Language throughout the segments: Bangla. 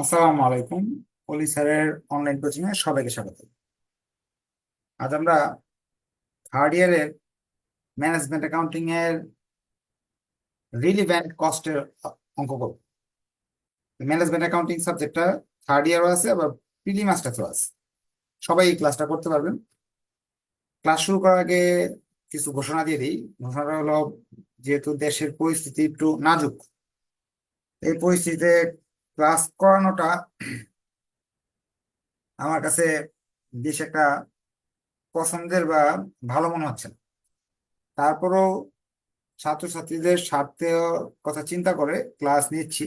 আসসালামু আলাইকুম। পলি স্যারের অনলাইন কোচিং এ সবাইকে স্বাগত। আজ আমরা থার্ড ইয়ারের ম্যানেজমেন্ট অ্যাকাউন্টিং এর রিলিভেন্ট কস্টের অঙ্ক করব। ম্যানেজমেন্ট অ্যাকাউন্টিং সাবজেক্টটা থার্ড ইয়ারও আছে, আবার প্রিলি মাস্টার্সও আছে। সবাই এই ক্লাসটা করতে পারবেন। ক্লাস শুরু করার আগে কিছু ঘোষণা দিয়ে দিই। ঘোষণাটা হলো, যেহেতু দেশের পরিস্থিতি একটু নাজুক, এই পরিস্থিতিতে ক্লাস করানোটা আমার কাছে বেশ একটা পছন্দের বা ভালো মনে হচ্ছে না। তারপরেও ছাত্রছাত্রীদের স্বার্থে কথা চিন্তা করে ক্লাস নিচ্ছি।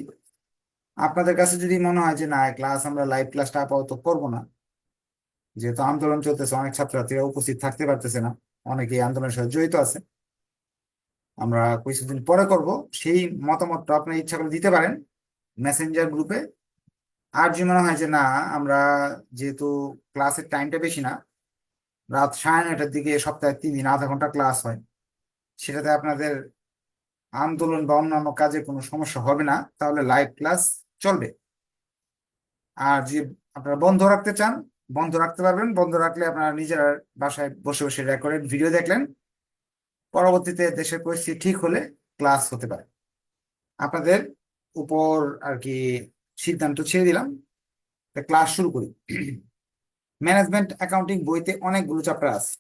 আপনাদের কাছে যদি মনে হয় যে, না ক্লাস আমরা লাইভ ক্লাসটা আপাতত করব না। যেহেতু আন্দোলন চলতেছে, অনেক ছাত্রছাত্রীরা উপস্থিত থাকতে পারতেছে না। অনেকেই আন্দোলনের সাথে জড়িত আছে। আমরা কিছুদিন পরে করব। সেই মতামতটা আপনার ইচ্ছা করে দিতে পারেন। মেসেঞ্জার গ্রুপে আর যদি মনে হয় যে না, আমরা যেহেতু ক্লাসের টাইমটা বেশি না, রাত সাড়ে নয়টার দিকে সপ্তাহে তিন দিন আধা ঘণ্টা ক্লাস হয়, সেটাতে আপনাদের আন্দোলন বা অন্যান্য কাজে কোনো সমস্যা হবে না, তাহলে লাইভ ক্লাস চলবে। আর যে আপনারা বন্ধ রাখতে চান, বন্ধ রাখতে পারবেন। বন্ধ রাখলে আপনারা নিজেরা বাসায় বসে বসে রেকর্ডেড ভিডিও দেখলেন। পরবর্তীতে দেশের পরিস্থিতি ঠিক হলে ক্লাস হতে পারে। আপনাদের উপর আর কি সিদ্ধান্ত ছেড়ে দিলাম। ক্লাস শুরু করি। ম্যানেজমেন্ট অ্যাকাউন্টিং বইতে অনেকগুলো চ্যাপ্টার আছে।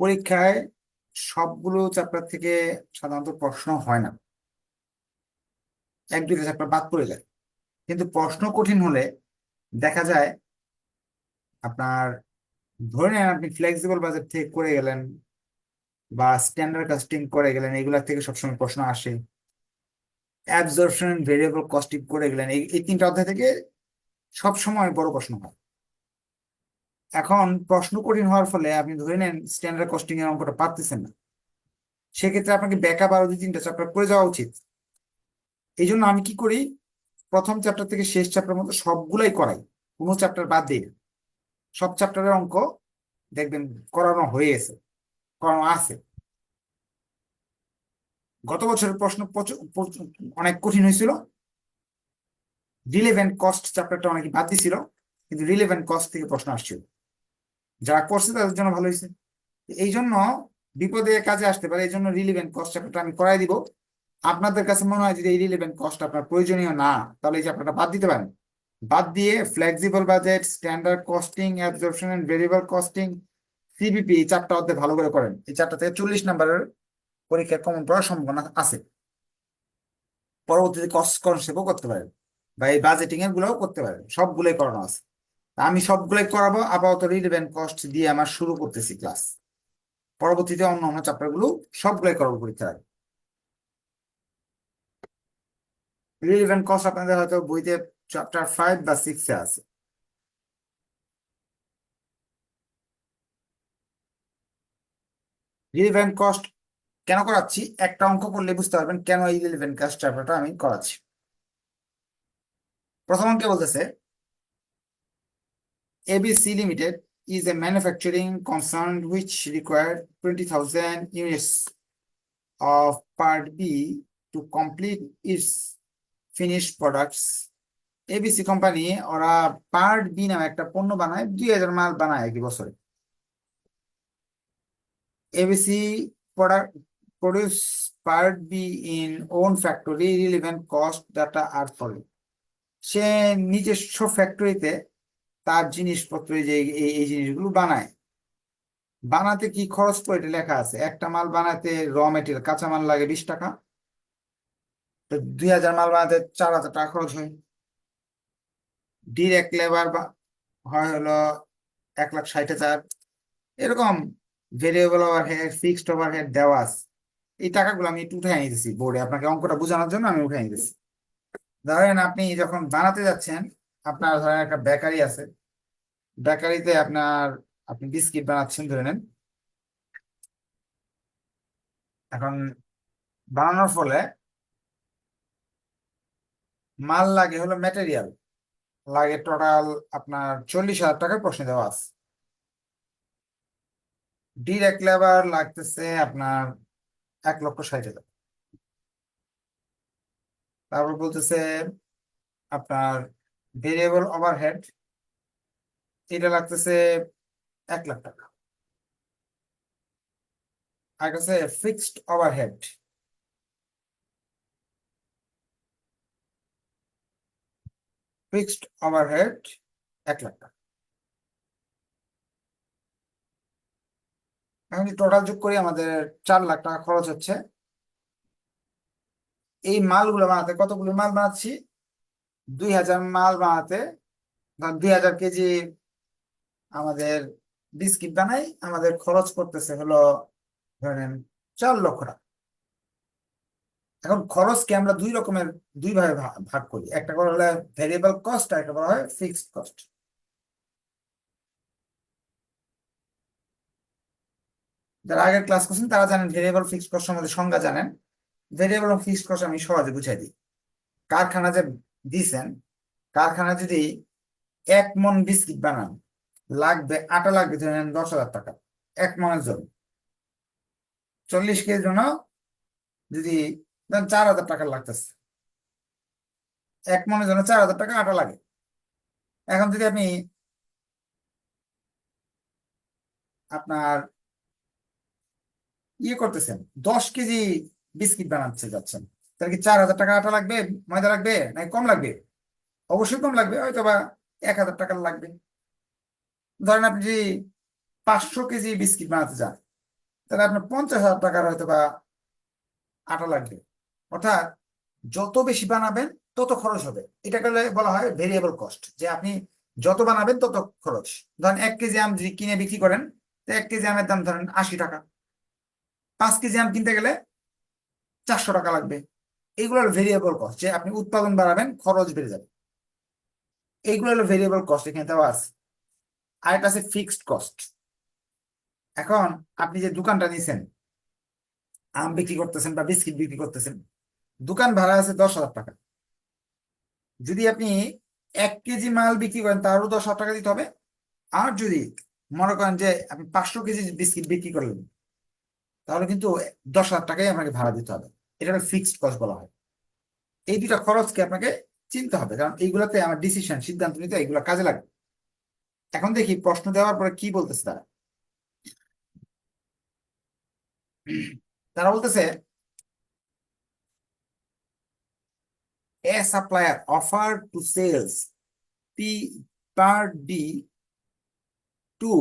পরীক্ষায় সবগুলো চ্যাপ্টার থেকে সাধারণত প্রশ্ন হয় না। এক দুইটা চ্যাপ্টার বাদ পড়ে যায়। কিন্তু প্রশ্ন কঠিন হলে দেখা যায় আপনার ধরে নেন আপনি ফ্লেক্সিবল বাজেট থেকে করে গেলেন বা স্ট্যান্ডার্ড কাস্টিং করে গেলেন এগুলা থেকে সবসময় প্রশ্ন আসে। অ্যাবজর্পশন ভেরিয়েবল কস্টিং করে গেলেন। এই তিনটা অধ্যায় থেকে সব সময় বড় প্রশ্ন হয়। এখন প্রশ্ন কঠিন হওয়ার ফলে আপনি ধরে নেন স্ট্যান্ডার্ড কস্টিং এর অঙ্কটা পারতেছেন না। সেক্ষেত্রে আপনাকে ব্যাকআপ আরও দুই, তিনটা চ্যাপ্টার করে যাওয়া উচিত। এই জন্য আমি কি করি? প্রথম চ্যাপ্টার থেকে শেষ চ্যাপ্টার মতো সবগুলাই করাই। কোনো চ্যাপ্টার বাদ দিই সব চ্যাপ্টারের অঙ্ক দেখবেন করানো হয়ে গেছে, করানো আছে। গত বছরের প্রশ্ন অনেক কঠিন হয়েছিল। রিলেভেন্ট কস্ট চ্যাপ্টারটা অনেকে বাদ দিছিল কিন্তু রিলেভেন্ট কস্ট থেকে প্রশ্ন আসছিল। যারা করছে তাদের জন্য ভালো হয়েছে। এই জন্য বিপদে কাজে আসতে পারে এই জন্য রিলেভেন্ট কস্ট চ্যাপ্টারটা আমি করাই দিব। আপনাদের কাছে মনে হয় যদি এই রিলেভেন্ট কস্ট আপনার প্রয়োজনীয় না, তাহলে এই চ্যাপ্টারটা বাদ দিতে পারেন। বাদ দিয়ে flexible budget standard costing absorption and variable costing CBP এই চারটা অধ্যায় ভালো করে করেন। এই চারটা থেকে চল্লিশ নাম্বারের পরীক্ষায় কমন পড়ার সম্ভাবনা আছে। পরবর্তীতে কস্ট কনসেপ্টও করতে পারেন বা এই বাজেটিং এর গুলোও করতে পারেন, সবগুলোই করানো আছে। আমি সবগুলোই করাবো, আপাতত রিলেভেন্ট কস্ট দিয়ে আমার শুরু করতেছি ক্লাস পরবর্তীতে অন্য অন্য চ্যাপ্টারগুলো সবগুলোই করাবো পরীক্ষার আগে। রিলেভেন্ট কস্ট আপনাদের হয়তো বইতে চ্যাপ্টার ফাইভ বা সিক্সে আছে। রিলেভেন্ট কস্ট কেন করাচ্ছি? একটা অঙ্ক করলে বুঝতে পারবেন কেন এই ইলেভেন ক্লাস চ্যাপ্টারটা আমি করাচ্ছি। প্রথম অঙ্কে বলতেছে ABC limited is a manufacturing concern which require twenty thousand units of part B to complete its finish products ABC company ওরা পার্ট বি নামে একটা পণ্য বানায়, দুই হাজার মাল বানায় এক বছরে। ABC produce part B in own factory, relevant cost, data are following. সে নিজস্ব ফ্যাক্টরিতে তার জিনিসপত্র যে, এই জিনিসগুলো বানায়। বানাতে কি খরচ পড়ে লেখা আছে। একটা মাল বানাতে র মেটেরিয়াল কাঁচা মাল লাগে বিশ টাকা। তো দুই হাজার মাল বানাতে চার হাজার টাকা খরচ হয়। ডিরেক্ট লেবার হয় হলো এক লাখ ষাট হাজার। এরকম ভেরিয়েবল ওভারহেড ফিক্সড ওভারহেড দেওয়া আছে। এই টাকাগুলো আমি একটু উঠে নিতেছি বোর্ডে আপনাকে অঙ্কটা বোঝানোর জন্য আমি উঠে নিতেছি। ধরেন আপনি যখন বানাতে যাচ্ছেন, আপনার ধরেন একটা বেকারি আছে। বেকারিতে আপনার, আপনি বিস্কিট বানাচ্ছেন, ধরে নেন। এখন বানানোর ফলে মাল লাগে হলো ম্যাটেরিয়াল লাগে টোটাল আপনার চল্লিশ হাজার টাকার প্রশ্ন দেওয়া আছে। ডিরেক্ট লেবার লাগতেছে আপনার এক লক্ষ ষাট হাজার। তারপর বলতেছে আপনার ভেরিয়েবল ওভারহেড এটা লাগতেছে এক লাখ টাকা। আর কাছে ফিক্সড ওভারহেড ফিক্সড ওভারহেড এক লাখ টাকা। এখন টোটাল যোগ করি আমাদের চার লাখ টাকা খরচ হচ্ছে। এই মালগুলো বানাতে কতগুলো মাল বানাচ্ছি? দুই হাজার মাল বানাতে, ধর দুই হাজার কেজি আমাদের বিস্কিট বানাই, আমাদের খরচ করতেছে হলো ধরেন চার লক্ষ টাকা। এখন খরচকে আমরা দুই রকমের, দুই ভাবে ভাগ করি। একটা করা হলে ভেরিয়েবল কস্ট আর একটা করা হয় ফিক্সড কস্ট যারা আগের ক্লাস করছেন, তারা জানেন ভেরিয়েবল ফিক্সড কস্ট সম্বন্ধে সংজ্ঞা জানেন। ভেরিয়েবল এবং ফিক্সড কস্ট আমি সহজে বুঝাই দিই। কারখানা যে দিছেন, কারখানা যদি এক মন বিস্কিট বানান, লাগবে, আটা লাগবে ধরেন দশ হাজার টাকা, এক মনের জন্য। চল্লিশ কেজির জন্য যদি ধরেন চার হাজার টাকা লাগতেছে, এক মনের জন্য চার হাজার টাকা আটা লাগে। এখন যদি আপনি আপনার ইয়ে করতেছেন, দশ কেজি বিস্কিট বানাচ্ছে যাচ্ছেন। তাহলে কি চার হাজার টাকা আটা লাগবে, ময়দা লাগবে, নাকি কম লাগবে? অবশ্যই কম লাগবে হয়তো বা এক হাজার টাকার লাগবে। ধরেন আপনি যদি পাঁচশো কেজি বিস্কিট বানাতে যান, তাহলে আপনার পঞ্চাশ হাজার টাকার হয়তো বা আটা লাগবে। অর্থাৎ যত বেশি বানাবেন, তত খরচ হবে। এটা করলে বলা হয় ভেরিয়েবল কস্ট যে আপনি যত বানাবেন, তত খরচ। ধরেন এক কেজি আম যদি কিনে বিক্রি করেন, তো এক কেজি আমের দাম ধরেন আশি টাকা। পাঁচ কেজি আম কিনতে গেলে চারশো টাকা লাগবে। এইগুলো হলো ভেরিয়েবল কস্ট যে আপনি উৎপাদন বাড়াবেন, খরচ বেড়ে যাবে। এইগুলো হলো ভেরিয়েবল কস্ট এখানে দেওয়া আছে। আর একটা আছে ফিক্সড কস্ট এখন আপনি যে দোকানটা নিছেন, আম বিক্রি করতেছেন বা বিস্কিট বিক্রি করতেছেন, দোকান ভাড়া আছে দশ হাজার টাকা। যদি আপনি এক কেজি মাল বিক্রি করেন, তারও দশ হাজার টাকা দিতে হবে। আর যদি মনে করেন যে আপনি পাঁচশো কেজি বিস্কিট বিক্রি করলেন তাহলে কিন্তু দশ হাজার টাকাই আপনাকে ভাড়া দিতে হবে। এটা হলো ফিক্সড কস্ট বলা হয়। এই দুটা খরচকে আপনাকে চিনতে হবে, কারণ এইগুলোতে আমার ডিসিশন সিদ্ধান্ত নিতে এইগুলো কাজে লাগে এখন দেখি, প্রশ্ন দেওয়ার পরে কি বলতেছে তারা? তারা বলতেছে, a supplier offered to sales P per D to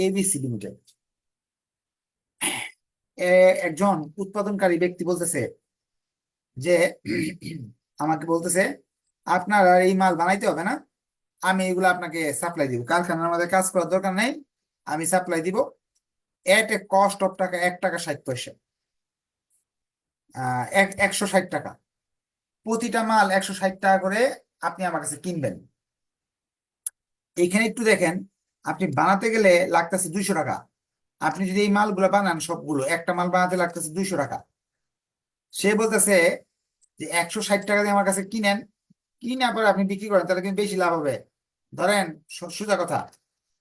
ABC Limited এ- একজন উৎপাদনকারী ব্যক্তি বলতেছে যে, আমাকে বলতেছে, আপনার এই মাল বানাইতে হবে না, আমি এগুলো আপনাকে সাপ্লাই দিব। কারখানার মধ্যে কাজ করার দরকার নেই, আমি সাপ্লাই দিব। এট এ কস্ট অফ টাকা, এক টাকা ষাট পয়সা। এক, একশো ষাট টাকা। প্রতিটা মাল একশো ষাট টাকা করে আপনি আমার কাছে কিনবেন। এইখানে একটু দেখেন, আপনি বানাতে গেলে লাগতেছে দুইশো টাকা। আপনি যদি এই মালগুলো বানান সবগুলো, একটা মাল বানাতে লাগতেছে দুইশো টাকা। সে বলতেছে যে একশো ষাট টাকা দিয়ে আমার কাছে কিনেন, কিনে পরে আপনি বিক্রি করেন, তাহলে কিন্তু বেশি লাভ হবে। ধরেন সোজা কথা,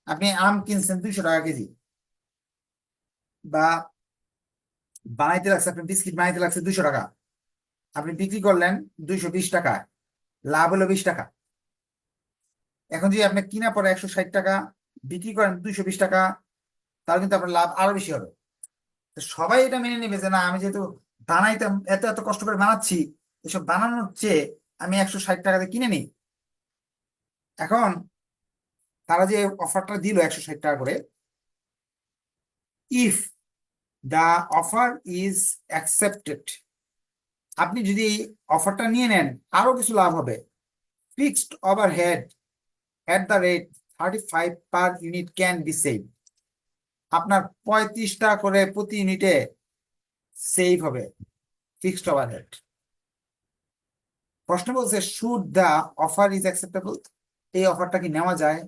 আপনি আম কিনছেন দুইশো টাকা কেজি। বা বানাইতে লাগছে, আপনি বিস্কিট বানাইতে লাগছে দুইশো টাকা। আপনি বিক্রি করলেন দুইশো বিশ টাকা, লাভ হলো বিশ টাকা। এখন যদি আপনি কিনা পরে একশো ষাট টাকা, বিক্রি করেন দুইশো বিশ টাকা তাহলে কিন্তু আপনার লাভ আরও বেশি হবে। সবাই এটা মেনে নেবে যে না, আমি যেহেতু বানাইতাম, এত এত কষ্ট করে বানাচ্ছি, এসব বানানোর চেয়ে আমি একশো ষাট টাকাতে কিনে নিই। এখন তারা যে অফারটা দিল একশো ষাট টাকা করে if the offer is accepted আপনি যদি অফারটা নিয়ে নেন, আরও কিছু লাভ হবে। Fixed overhead at the rate thirty five per unit can be save আপনার পঁয়ত্রিশ টাকা করে প্রতি ইউনিটে সেভ হবে ফিক্সড ওভারহেড প্রশ্ন বলছে should the offer is acceptable এই অফারটা কি নেওয়া যায়?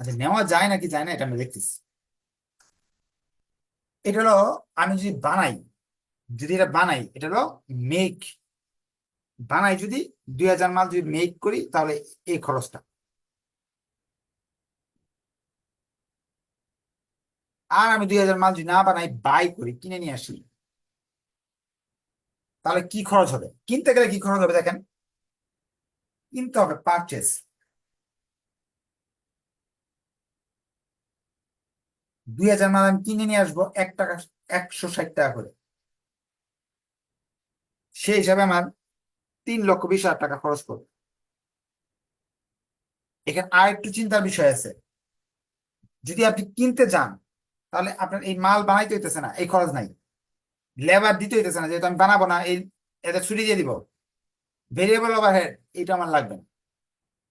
আচ্ছা নেওয়া যায় নাকি যায় না এটা আমি দেখতেছি। এটা হলো, আমি যদি বানাই, যদি এটা বানাই, এটা হলো মেক বানাই যদি দুই হাজার মাল যদি মেক করি, তাহলে এই খরচটা। আর আমি দুই হাজার মাল যদি না বানাই বাই করি, কিনে নিয়ে আসি, তাহলে কি খরচ হবে? কিনতে গেলে কি খরচ হবে দেখেন? কিনতে হবে পারচেস দুই হাজার মাল আমি কিনে নিয়ে আসব এক টাকা, একশো ষাট টাকা করে। সেই হিসাবে আমার তিন লক্ষ বিশ হাজার টাকা খরচ করবে। এখানে আর একটু চিন্তার বিষয় আছে। যদি আপনি কিনতে যান তাহলে আপনার এই মাল বানাইতে হইতেছে না, এই খরচ নাই। লেবার দিতে হইতেছে না, যেহেতু আমি বানাবো না, এই এটা ছুটি দিয়ে দিব। ভেরিয়েবল ওভারহেড এটা আমার লাগবে না।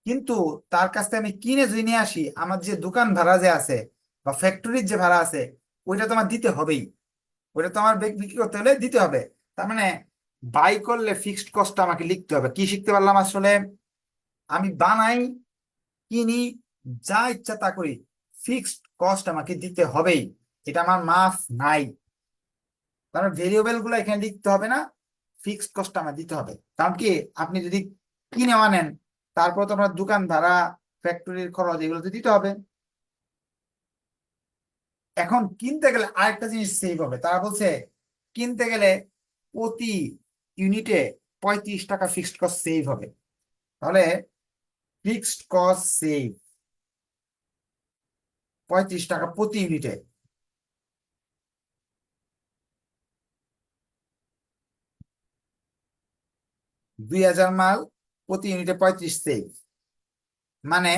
কিন্তু তার কাছ থেকে আমি কিনে যদি নিয়ে আসি, আমার যে দোকান ভাড়া যে আছে, বা ফ্যাক্টরির যে ভাড়া আছে, ওইটা তো আমার দিতে হবেই। ওইটা তো আমার বিক্রি করতে হলে দিতে হবে। তার মানে বাই করলে ফিক্সড কস্টটা আমাকে লিখতে হবে। কি শিখতে পারলাম আসলে? আমি বানাই, কিনি, যা ইচ্ছা তা করি। ফিক্সড কস্ট আমাকে দিতে হবেই। এটা আমার মাফ নাই। কারণ ভেরিয়েবলগুলো এখানে লিখতে হবে না ফিক্সড কস্ট আমার দিতে হবে। কারণ কি, আপনি যদি কিনে আনেন, তারপর তো আপনার দোকান ভাড়া ফ্যাক্টরির খরচ এগুলো তো দিতে হবে। এখন কিনতে গেলে আরেকটা জিনিস সেভ হবে। তারা বলছে, কিনতে গেলে প্রতি ইউনিটে পঁয়ত্রিশ টাকা ফিক্সড কস্ট সেভ হবে। তাহলে ফিক্সড কস্ট সেভ পঁয়ত্রিশ টাকা প্রতি ইউনিটে। দুই হাজার মাল প্রতি ইউনিটে পঁয়ত্রিশ সেভ। মানে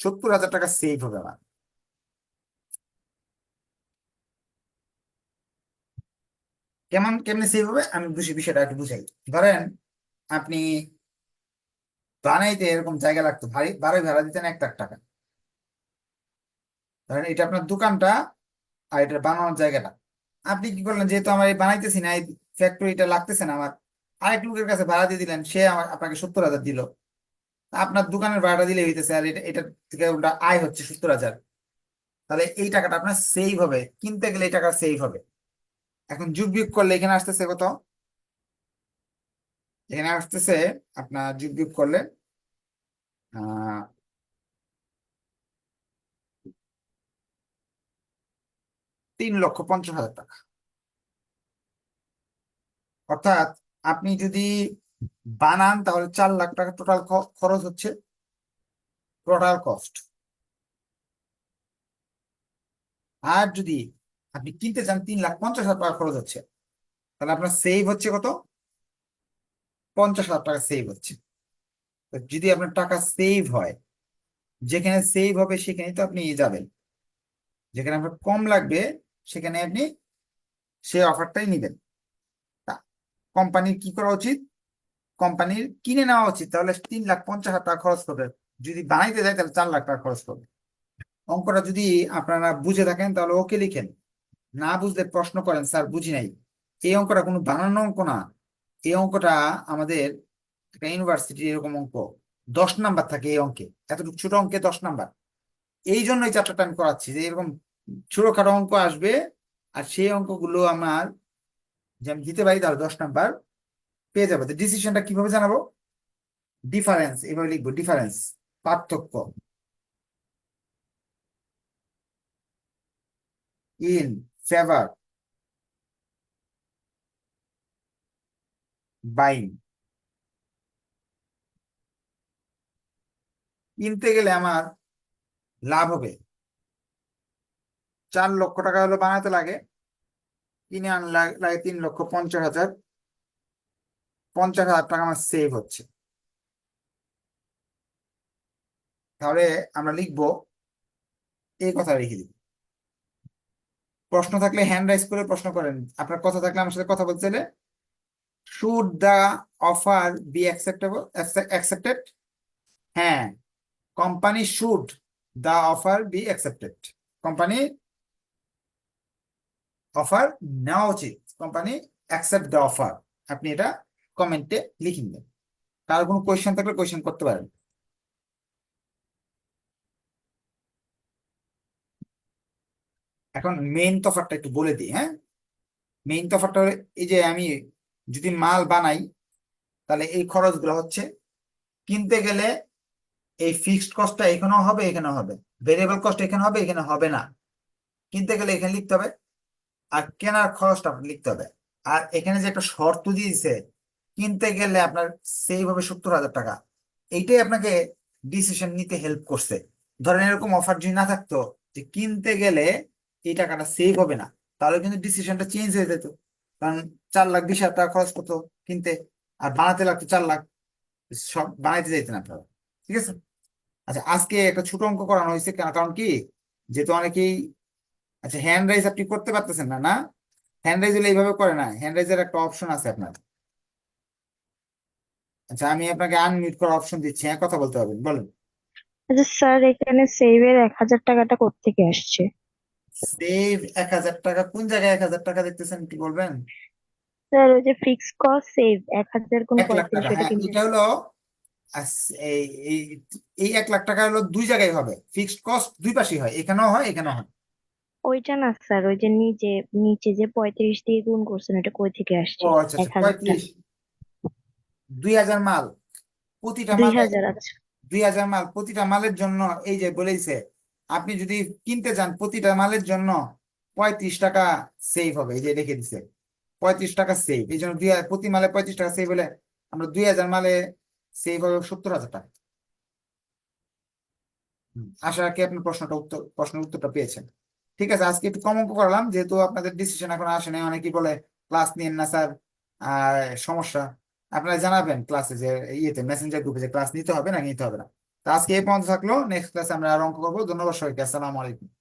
সত্তর হাজার টাকা সেভ হবে আমার। কেমন, কেমনি সেভ হবে? আমি বুঝি, বিষয়টা একটু বুঝাই। ধরেন আপনি বানাইতে এরকম জায়গা লাগতো, ভারী, বারোই ভাড়া দিতেন এক লাখ টাকা। ধরেন এটা আপনার দোকানটা আর এটা বানানোর জায়গাটা। আপনি কি করলেন? যেহেতু আমার এই বানাইতেছি না, এই ফ্যাক্টরিটা লাগতেছে না, আমার আরেক লোকের কাছে ভাড়া দিয়ে দিলেন, সে আমার আপনাকে সত্তর হাজার দিল। আপনার দোকানের ভাড়াটা দিলে হইতেছে, আর এটা এটা থেকে ওটা আয় হচ্ছে সত্তর হাজার। তাহলে এই টাকাটা আপনার সেভ হবে, কিনতে গেলে এই টাকা সেভ হবে। এখন যুগ বিয়োগ করলে এখানে আসতেছে কত? এখানে আসতেছে, আপনার যোগ বিয়োগ করলে, আহ তিন লক্ষ পঞ্চাশ হাজার টাকা। অর্থাৎ আপনি যদি বানান, তাহলে চার লাখ টাকা টোটাল খরচ হচ্ছে টোটাল কস্ট আর যদি আপনি কিনতে চান, তিন লাখ পঞ্চাশ হাজার টাকা খরচ হচ্ছে, তাহলে আপনার সেভ হচ্ছে কত? পঞ্চাশ হাজার টাকা সেভ হচ্ছে। যদি আপনার টাকা সেভ হয়, যেখানে সেভ হবে সেখানে তো আপনি যাবেন। যেখানে আপনার কম লাগবে সেখানে আপনি সেই অফারটাই নেবেন। কোম্পানির কি করা উচিত? কোম্পানির কিনে নেওয়া উচিত। তাহলে তিন লাখ পঞ্চাশ হাজার টাকা খরচ করবে। যদি বানাইতে যায়, তাহলে চার লাখ টাকা খরচ করবে। অঙ্কটা যদি আপনারা বুঝে থাকেন, তাহলে ওকে লিখেন। না বুঝলে প্রশ্ন করেন, স্যার বুঝি নাই। এই অঙ্কটা কোনো বানানো অঙ্ক না। এই অঙ্কটা আমাদের একটা ইউনিভার্সিটি এরকম অঙ্ক। দশ নাম্বার থাকে এই অঙ্কে। এতটুকু ছোট অঙ্কে দশ নাম্বার। এই জন্য এই চ্যাপ্টারটা আমি করাচ্ছি যে এরকম ছোটখাটো অঙ্ক আসবে, আর সেই অঙ্কগুলো আমার যে আমি দিতে পারি তাহলে দশ নাম্বার পেয়ে যাব। তো ডিসিশনটা কীভাবে জানাব? ডিফারেন্স এভাবে লিখব ডিফারেন্স পার্থক্য। ইন ফেভার বাইং কিনতে গেলে আমার লাভ হবে। চার লক্ষ টাকা হলো বানাতে লাগে। কিনে আন লাগে তিন লক্ষ পঞ্চাশ হাজার। পঞ্চাশ হাজার টাকা আমার সেভ হচ্ছে। তাহলে আমরা লিখব এই কথা লিখে দিব। প্রশ্ন থাকলে হ্যান্ড রাইজ করে প্রশ্ন করেন। আপনার কথা থাকলে আমার সাথে কথা বলতে চাইলে should the offer be acceptable accepted হ্যাঁ company should the offer be accepted company offer নেওয়া উচিত। কোম্পানি অ্যাকসেপ্ট দ্য অফার আপনি এটা কমেন্টে লিখে নেবেন। কার কোনো কোয়েশ্চেন থাকলে কোয়েশ্চেন করতে পারেন। এখন মেইন তফাতটা একটু বলে দিই হ্যাঁ? মেইন তফাতটা হলো, এই যে আমি যদি মাল বানাই, তাহলে এই খরচগুলো হচ্ছে, কিনতে গেলে এই ফিক্সড কস্টটা এখানেও হবে এখানেও হবে। ভেরিয়েবল কস্ট এখানে হবে এখানে হবে না। কিনতে গেলে এখানে লিখতে হবে আর কেনার খরচটা লিখতে হবে। আর এখানে যে একটা শর্ত দিয়ে দিছে, কিনতে গেলে আপনার সেভ হবে সত্তর হাজার টাকা। এইটাই আপনাকে ডিসিশন নিতে হেল্প করছে। ধরেন এরকম অফার যদি না থাকতো যে কিনতে গেলে এই টাকাটা সেভ হবে না, তাহলে কিন্তু ডিসিশনটা চেঞ্জ হয়ে যেত। কারণ চার লাখ, বিশ হাজার টাকা খরচ করতো কিনতে, আর বানাতে লাগতো চার লাখ, সব বানাইতে যাইতেন আপনারা। ঠিক আছে? আচ্ছা আজকে একটা ছোট অঙ্ক করানো হয়েছে কেন কারণ কি? যেহেতু অনেকেই আচ্ছা হ্যান্ড রাইজ আপনি করতে পারতেছেন না না? হ্যান্ড রাইজ হলে এইভাবে করে না হ্যান্ড রাইজের একটা অপশন আছে আপনার। আচ্ছা আমি আপনাকে আনমিউট করার অপশন দিচ্ছি হ্যাঁ কথা বলতে পারবেন বলেন। আচ্ছা স্যার এখানে সেভের এক হাজার টাকাটা কোত্থেকে আসছে? সেভ এক হাজার টাকা কোন জায়গায় এক হাজার টাকা দেখতেছেন কি বলবেন? স্যার ওই যে ফিক্স কস্ট সেভ এক হাজার কোন টাকা এটা হ্যাঁ কিন্তু এটা হলো আস- এই এই- এই এক লাখ টাকা হলো দুই জায়গায় হবে ফিক্সড কস্ট দুই পাশেই হয় এখানেও হয় এখানেও হয়। ওইটা না স্যার ওই যে নিচে নিচে যে পঁয়ত্রিশ দিয়ে গুণ করছেন এটা কই থেকে আসছে? ও আচ্ছা এক আচ্ছা হাজারটা পঁয়ত্রিশ। দুই হাজার মাল প্রতিটা দুই মালে হাজার আচ্ছা। দুই হাজার মাল প্রতিটা মালের জন্য এই যে বলেছে আপনি যদি কিনতে যান প্রতিটা মালের জন্য পঁয়ত্রিশ টাকা সেভ হবে এই যে রেখে দিছে। পঁয়ত্রিশ টাকা সেভ এই জন্য দুই হাজার- প্রতি মালে পঁয়ত্রিশ টাকা সেভ হলে আমরা দুই হাজার মালে সেভ হবে সত্তর হাজার টাকা। হুম, আশা রাখি আপনি প্রশ্নটা উত্তর প্রশ্নের উত্তরটা পেয়েছেন। ঠিক আছে, আজকে একটু কম অঙ্ক করলাম যেহেতু আপনাদের ডিসিশন এখন আসে নাই, অনেকেই বলে ক্লাস নিন না স্যার আর সমস্যা। আপনারা জানাবেন ক্লাসে যে ইয়েতে মেসেঞ্জার গ্রুপে যে ক্লাস নিতে হবে না, নিতে হবে না। তো আজকে এই পর্যন্ত থাকল নেক্সট ক্লাসে আমরা আর অঙ্ক করব। ধন্যবাদ সবাইকে, আসসালামু আলাইকুম।